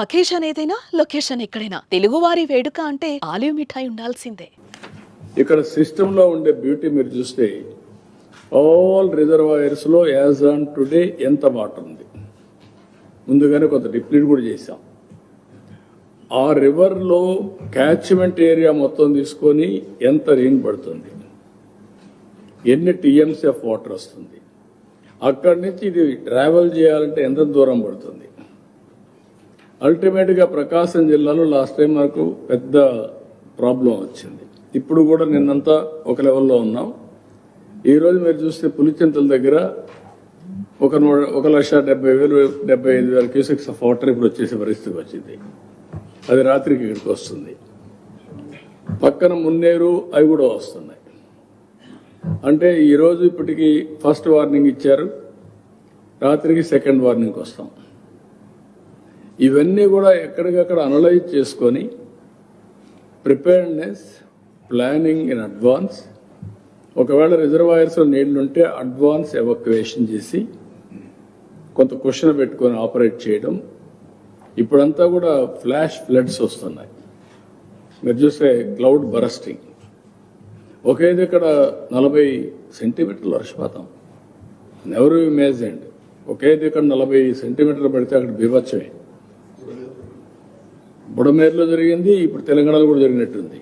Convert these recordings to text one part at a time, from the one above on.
Occasion ఏదైనా location ఎక్కడైనా. తెలుగువారి వేడుక అంటే ఆలివ్ మిఠాయి ఉండాల్సిందే. ఇక్కడ సిస్టంలో ఉండే బ్యూటీ మీరు చూస్తే ఆల్ రిజర్వాయర్స్లో యాజ్ ఆన్ టుడే ఎంత వాటర్ ఉంది. ముందుగానే కొంత డిప్లీట్ కూడా చేశాం. ఆ రివర్లో క్యాచ్మెంట్ ఏరియా మొత్తం తీసుకొని ఎంత రెయిన్ పడుతుంది. ఎన్ని టీఎంసీ ఆఫ్ వాటర్ వస్తుంది. అక్కడి నుంచి ఇది ట్రావెల్ చేయాలంటే ఎంత దూరం పడుతుంది. అల్టిమేట్గా ప్రకాశం జిల్లాలో లాస్ట్ టైం నాకు పెద్ద ప్రాబ్లం వచ్చింది. ఇప్పుడు కూడా నిన్నంతా ఒక లెవెల్లో ఉన్నాం. ఈరోజు మీరు చూస్తే పులిచింతల దగ్గర ఒక నూట ఒక లక్ష డెబ్బై వేలు డెబ్బై ఐదు వేల క్యూసెక్స్ ఆఫ్ వాటర్ ఇప్పుడు వచ్చేసే పరిస్థితి వచ్చింది. అది రాత్రికి ఇక్కడికి వస్తుంది. పక్కన మున్నేరు అవి కూడా వస్తున్నాయి. అంటే ఈరోజు ఇప్పటికీ ఇప్పటికి ఫస్ట్ వార్నింగ్ ఇచ్చారు. రాత్రికి సెకండ్ వార్నింగ్కి వస్తాం. ఇవన్నీ కూడా ఎక్కడికక్కడ అనలైజ్ చేసుకొని ప్రిపేర్డ్నెస్ ప్లానింగ్ ఇన్ అడ్వాన్స్ ఒకవేళ రిజర్వాయర్స్లో నీళ్ళుంటే అడ్వాన్స్ ఎవాక్యువేషన్ చేసి కొంత క్వశ్చన్ పెట్టుకొని ఆపరేట్ చేయడం. ఇప్పుడంతా కూడా ఫ్లాష్ ఫ్లడ్స్ వస్తున్నాయి. మీరు చూస్తే క్లౌడ్ బరస్టింగ్ ఒకే దగ్గర నలభై సెంటీమీటర్ల వర్షపాతం. నెవరు ఇమేజిండ్ ఒకే దగ్గర నలభై సెంటీమీటర్లు పడితే అక్కడ బీభత్సమే. బుడమేరులో జరిగింది ఇప్పుడు తెలంగాణలో కూడా జరిగినట్టుంది.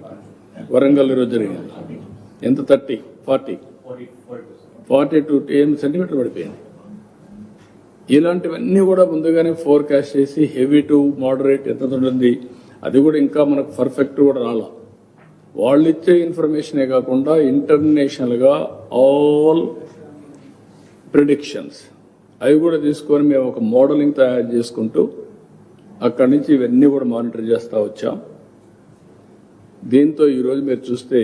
వరంగల్ ఈరోజు జరిగింది. ఎంత? Thirty forty. Forty to ten centimetre పడిపోయింది. ఇలాంటివన్నీ కూడా ముందుగానే ఫోర్కాస్ట్ చేసి హెవీ టు మోడరేట్ ఎంత ఉంటుంది అది కూడా ఇంకా మనకు పర్ఫెక్ట్ కూడా రాలా. వాళ్ళు ఇచ్చే ఇన్ఫర్మేషనే కాకుండా ఇంటర్నేషనల్గా ఆల్ ప్రిడిక్షన్స్ అవి కూడా తీసుకొని మేము ఒక మోడలింగ్ తయారు చేసుకుంటూ అక్కడి నుంచి ఇవన్నీ కూడా మానిటర్ చేస్తూ వచ్చాం. దీంతో ఈరోజు మీరు చూస్తే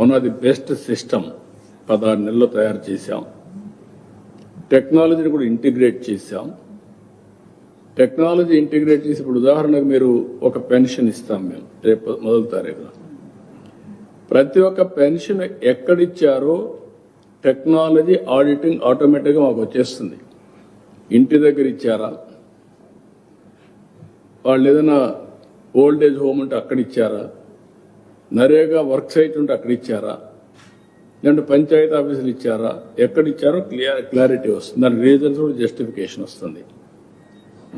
one of the best system పదహారు నెలల్లో తయారు చేశాం. టెక్నాలజీని కూడా ఇంటిగ్రేట్ చేశాం. టెక్నాలజీ ఇంటిగ్రేట్ చేసి ఇప్పుడు ఉదాహరణకు మీరు ఒక పెన్షన్ ఇస్తాం మేము రేపు మొదలు తారీఖున. ప్రతి ఒక్క పెన్షన్ ఎక్కడిచ్చారో టెక్నాలజీ ఆడిటింగ్ ఆటోమేటిక్గా మాకు వచ్చేస్తుంది. ఇంటి దగ్గర ఇచ్చారా? వాళ్ళు ఏదైనా ఓల్డ్ ఏజ్ హోమ్ ఉంటే అక్కడ ఇచ్చారా? నరేగా వర్క్ సైట్ ఉంటే అక్కడ ఇచ్చారా? లేదంటే పంచాయతీ ఆఫీసులు ఇచ్చారా? ఎక్కడ ఇచ్చారో క్లియర్ క్లారిటీ వస్తుంది. దాని రీజన్స్ కూడా జస్టిఫికేషన్ వస్తుంది.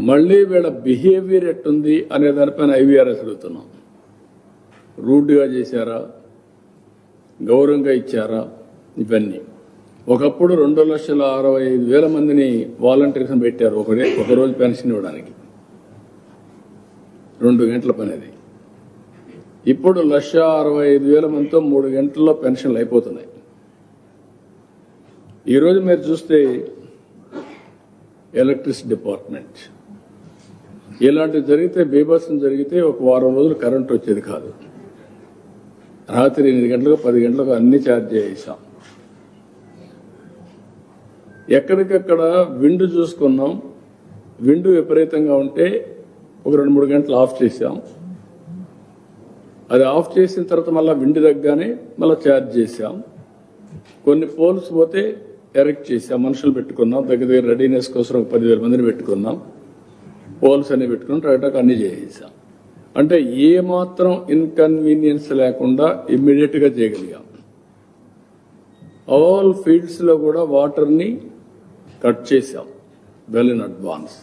మళ్ళీ వీళ్ళ బిహేవియర్ ఎట్టుంది అనే దానిపైన ఐవీఆర్ఎస్ అడుగుతున్నాం. రూడ్గా చేశారా? గౌరవంగా ఇచ్చారా? ఇవన్నీ. ఒకప్పుడు రెండు లక్షల అరవై ఐదు వేల మందిని వాలంటీర్స్ పెట్టారు. ఒకడే ఒక రోజు పెన్షన్ ఇవ్వడానికి. రెండు గంటల పనిది ఇప్పుడు లక్ష అరవై ఐదు వేల మందితో మూడు గంటల్లో పెన్షన్లు అయిపోతున్నాయి. ఈరోజు మీరు చూస్తే ఎలక్ట్రిసిటీ డిపార్ట్మెంట్. ఇలాంటివి జరిగితే బీభత్సం జరిగితే ఒక వారం రోజులు కరెంట్ వచ్చేది కాదు. రాత్రి ఎనిమిది గంటలకు పది గంటలకు అన్ని ఛార్జ్ చేసాం ఎక్కడికక్కడ విండు చూసుకున్నాం. విండు విపరీతంగా ఉంటే ఒక రెండు మూడు గంటలు ఆఫ్ చేసాం అది ఆఫ్ చేసిన తర్వాత మళ్ళీ విండి తగ్గానే మళ్ళీ ఛార్జ్ చేసాం కొన్ని పోల్స్ పోతే ఎరెక్ట్ చేసాం మనుషులు పెట్టుకున్నాం. దగ్గర దగ్గర రెడీనెస్ కోసం ఒక పదివేల మందిని పెట్టుకున్నాం. పోల్స్ అన్ని పెట్టుకుని టైటాక్ అన్ని చేసేసాం. అంటే ఏ మాత్రం ఇన్కన్వీనియన్స్ లేకుండా ఇమ్మీడియట్గా చేయగలిగాం. ఆల్ ఫీల్డ్స్లో కూడా వాటర్ని కట్ చేసాం వెల్ ఇన్ అడ్వాన్స్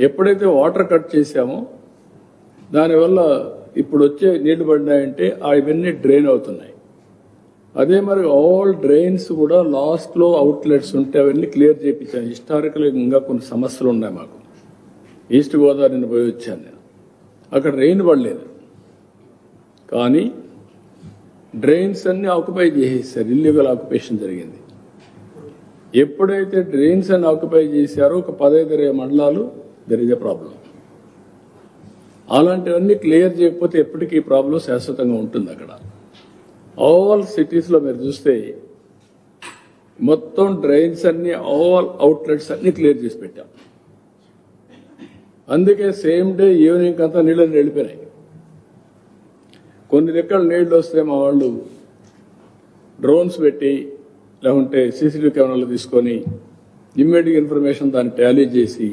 ఎప్పుడైతే వాటర్ కట్ చేసామో దానివల్ల ఇప్పుడు వచ్చే నీళ్ళు పడినాయంటే అవన్నీ డ్రైన్ అవుతున్నాయి. అదే మరి ఆల్ డ్రైన్స్ కూడా లాస్ట్లో అవుట్లెట్స్ ఉంటే అవన్నీ క్లియర్ చేయించాను హిస్టారికల్ ఇంకా కొన్ని సమస్యలు ఉన్నాయి మాకు. ఈస్ట్ గోదావరి పోయి వచ్చాను నేను. అక్కడ రెయిన్ పడలేదు. కానీ డ్రైన్స్ అన్ని ఆక్యుపై చేసేసారు. ఇల్లీగల్ ఆక్యుపేషన్ జరిగింది. ఎప్పుడైతే డ్రైన్స్ అన్ని ఆక్యుపై చేశారో ఒక పదహైదు ఇరవై మండలాలు దెర్ ఇస్ ఎ ప్రాబ్లం అలాంటివన్నీ క్లియర్ చేయకపోతే ఎప్పటికీ ప్రాబ్లం శాశ్వతంగా ఉంటుంది అక్కడ. ఆల్ సిటీస్లో మీరు చూస్తే మొత్తం డ్రైన్స్ అన్ని ఆల్ అవుట్లెట్స్ అన్ని క్లియర్ చేసి పెట్టాం. అందుకే సేమ్ డే ఈవినింగ్ అంతా నీళ్ళని వెళ్ళిపోయినాయి. కొన్ని దగ్గర నీళ్ళు వస్తే మా వాళ్ళు డ్రోన్స్ పెట్టి లేకుంటే సీసీటీవీ కెమెరాలు తీసుకొని ఇమ్మీడియట్ ఇన్ఫర్మేషన్ దాన్ని టాలీ చేసి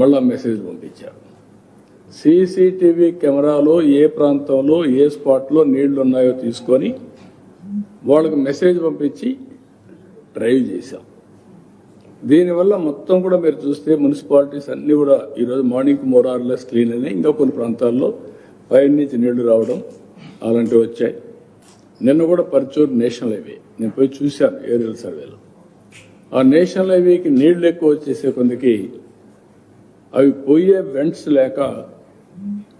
మళ్ళా మెసేజ్ పంపించారు. సీసీటీవీ కెమెరాలో ఏ ప్రాంతంలో ఏ స్పాట్లో నీళ్ళు ఉన్నాయో తీసుకొని వాళ్ళకు మెసేజ్ పంపించి డ్రైవ్ చేశాం. దీనివల్ల మొత్తం కూడా మీరు చూస్తే మున్సిపాలిటీస్ అన్నీ కూడా ఈరోజు మార్నింగ్ మోరార్లెస్ క్లీన్ అయినాయి. ఇంకా కొన్ని ప్రాంతాల్లో పైన నుంచి నీళ్ళు రావడం అలాంటివి వచ్చాయి. నిన్న కూడా పర్చూర్ నేషనల్ హైవే నేను పోయి చూశాను ఏరియల్ సర్వేలో ఆ నేషనల్ హైవేకి నీళ్ళు ఎక్కువ వచ్చేసే కొందికి అవి పోయే వెంట్స్ లేక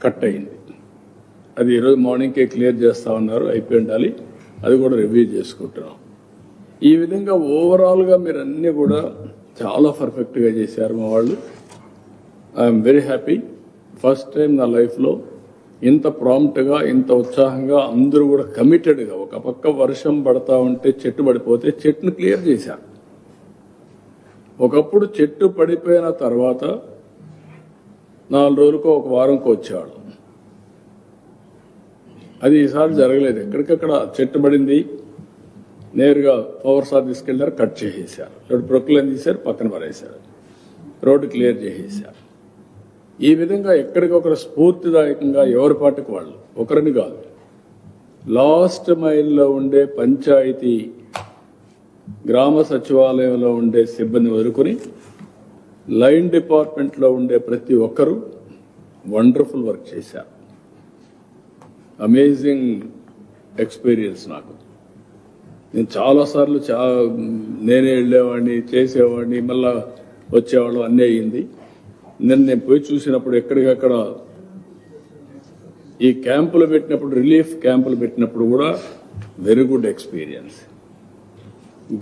కట్ అయింది. అది ఈరోజు మార్నింగ్కే క్లియర్ చేస్తా ఉన్నారు అయిపోయి ఉండాలి. అది కూడా రివ్యూ చేసుకుంటున్నాం. ఈ విధంగా ఓవరాల్గా మీరు అన్నీ కూడా చాలా పర్ఫెక్ట్గా చేశారు మా వాళ్ళు. I'm very happy first time నా లైఫ్లో ఇంత ప్రాంప్ట్గా ఇంత ఉత్సాహంగా అందరూ కూడా కమిటెడ్గా ఒక పక్క వర్షం పడతా ఉంటే చెట్టు పడిపోతే చెట్టును క్లియర్ చేశారు. ఒకప్పుడు చెట్టు పడిపోయిన తర్వాత నాలుగు రోజులకో ఒక వారంకో వచ్చేవాళ్ళు. అది ఈసారి జరగలేదు. ఎక్కడికక్కడ చెట్టు పడింది నేరుగా పవర్ సార్ తీసుకెళ్ళారు కట్ చేసేసారు. రోడ్డు ప్రొక్లైన్ తీశారు పక్కన పడేశారు. రోడ్డు క్లియర్ చేసేసారు. ఈ విధంగా ఎక్కడికొకరు స్ఫూర్తిదాయకంగా ఎవరి పాటికి వాళ్ళు? ఒకరిని కాదు. లాస్ట్ మైల్లో ఉండే పంచాయతీ గ్రామ సచివాలయంలో ఉండే సిబ్బంది వదులుకొని లైన్ డిపార్ట్మెంట్లో ఉండే ప్రతి ఒక్కరూ వండర్ఫుల్ వర్క్ చేశారు. అమేజింగ్ ఎక్స్పీరియన్స్ నాకు. నేను చాలాసార్లు చా నేనే వెళ్ళేవాడిని చేసేవాడిని మళ్ళా వచ్చేవాళ్ళం అన్నీ అయ్యింది. నిన్న నేను పోయి చూసినప్పుడు ఎక్కడికక్కడ ఈ క్యాంపులు పెట్టినప్పుడు రిలీఫ్ క్యాంపులు పెట్టినప్పుడు కూడా వెరీ గుడ్ ఎక్స్పీరియన్స్.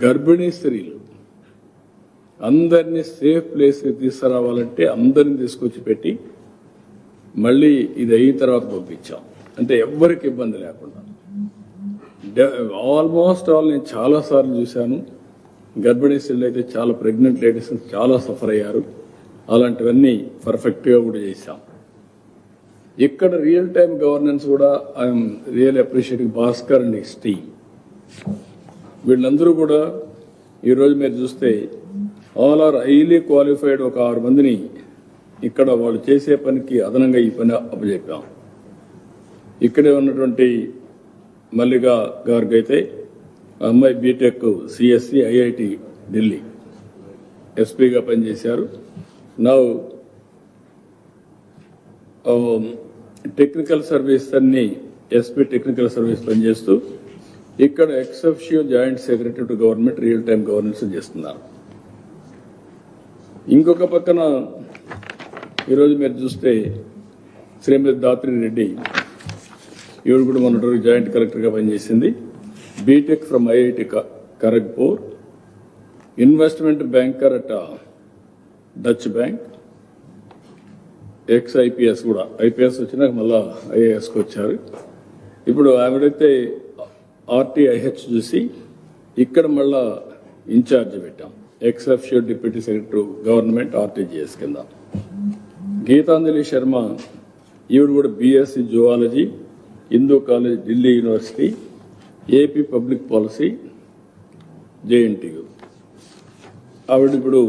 గర్భిణీ స్త్రీలు అందరినీ సేఫ్ ప్లేస్కి తీసుకురావాలంటే అందరిని తీసుకొచ్చి పెట్టి మళ్ళీ ఇది అయిన తర్వాత పంపించాం. అంటే ఎవ్వరికి ఇబ్బంది లేకుండా. ఆల్మోస్ట్ ఆల్ నేను చాలాసార్లు చూశాను. గర్భిణీ స్త్రీలు అయితే చాలా ప్రెగ్నెంట్ లేడీస్ చాలా సఫర్ అయ్యారు. అలాంటివన్నీ పర్ఫెక్ట్గా కూడా చేశాం. ఇక్కడ రియల్ టైం గవర్నెన్స్ కూడా I'm real appreciating Bhaskar and హిస్టీ వీళ్ళందరూ కూడా ఈరోజు మీరు చూస్తే ఆల్ ఆర్ హైలీ క్వాలిఫైడ్ ఒక ఆరు మందిని ఇక్కడ వాళ్ళు చేసే పనికి అదనంగా ఈ పని అప్పచెప్పాం ఇక్కడే ఉన్నటువంటి మల్లిక గారికి అయితే అమ్మాయి బీటెక్ సిఎస్సి ఐఐటి ఢిల్లీ. ఎస్పీగా పనిచేశారు. నా టెక్నికల్ సర్వీస్ అన్ని ఎస్పీ టెక్నికల్ సర్వీస్ పనిచేస్తూ ఇక్కడ ex officio joint secretary to government real time governance చేస్తున్నారు. ఇంకొక పక్కన ఈరోజు మీరు చూస్తే శ్రీమతి దాత్రి రెడ్డి ఈవిడ కూడా మొన్నటి రోజు జాయింట్ కలెక్టర్గా పనిచేసింది. BTech from IIT Kharagpur investment banker at Deutsche Bank ex IPS కూడా. ఐపీఎస్ వచ్చినాక మళ్ళా ఐఏఎస్కి వచ్చారు. ఇప్పుడు ఆవిడైతే ఆర్టీఐహెచ్ చూసి ఇక్కడ మళ్ళా ఇన్ఛార్జ్ పెట్టాం. Ex deputy secretary government RTGS కింద. గీతాంజలి శర్మ ఈవిడ కూడా BSc zoology Hindu College Delhi University AP public policy JNTU ఆవిడ ఇప్పుడు